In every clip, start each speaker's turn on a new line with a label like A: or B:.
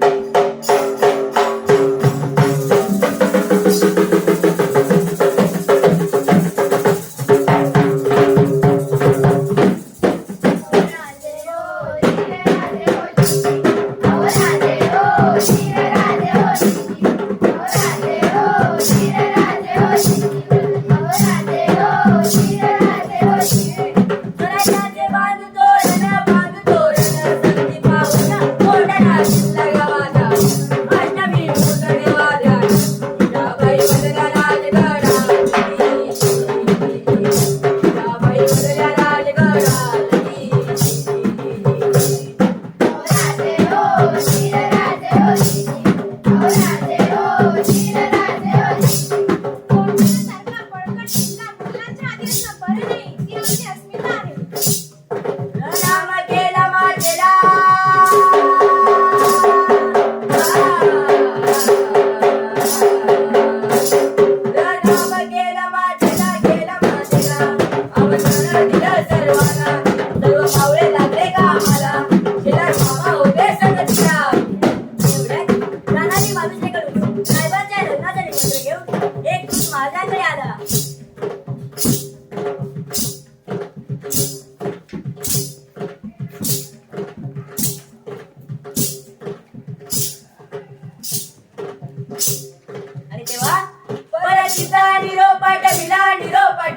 A: Thank you. పాట పట పిలాడిరో పట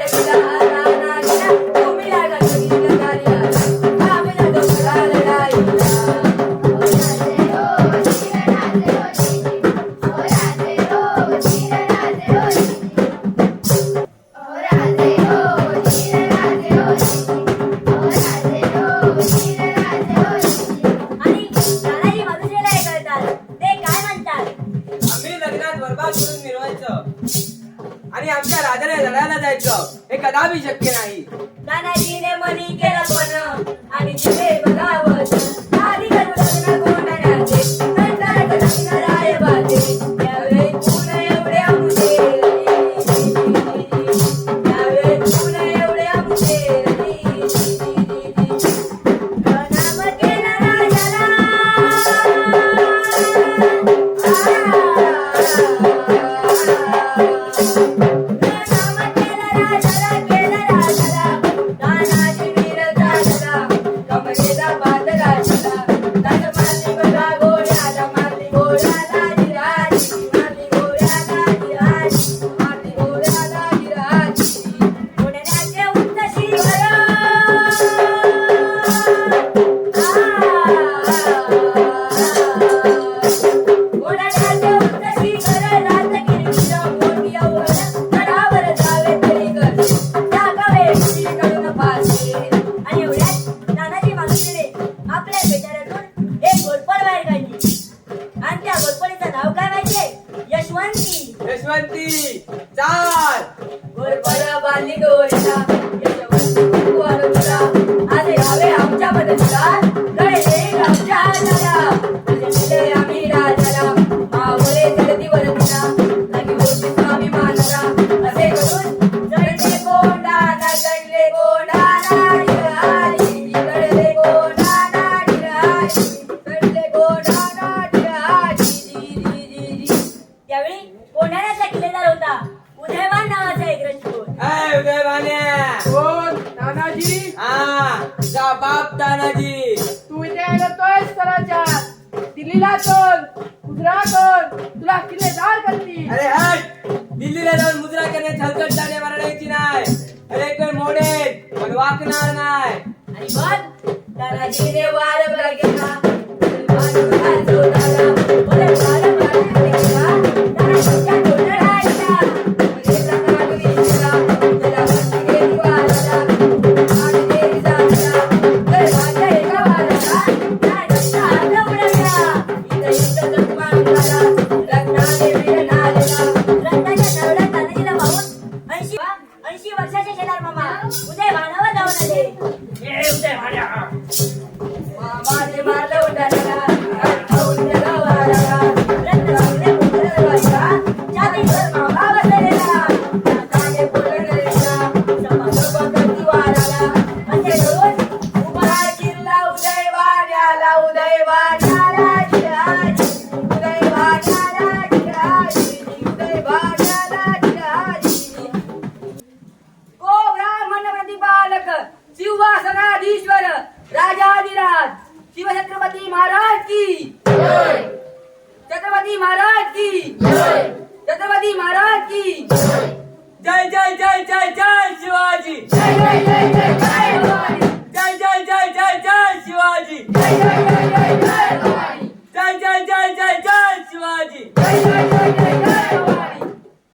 A: आमच्या राजाने लढायला जायचं. हे कदापि शक्य नाही.
B: दादाजीने मनी केलं पण आणि तिथे बघावं
A: ছোটি
C: চাল গোরপাড়া
A: বালি গোরসা बाप तानाजी
C: तू इथे येतोय सराच्या. दिल्लीला चल मुजरा कर तुला किल्लेदार करतील.
A: अरे हट. दिल्लीला जाऊन मुजरा करण्यात हलकट जाणे मारायची नाही. अरे कोण मोडेल पण वाकणार नाही.
B: आणि
A: मग तानाजी देवार बघेला llevarla की छत्रपती महाराज की. छत्रपती महाराज की.
D: जय. जय जय जय जय शिवाजी.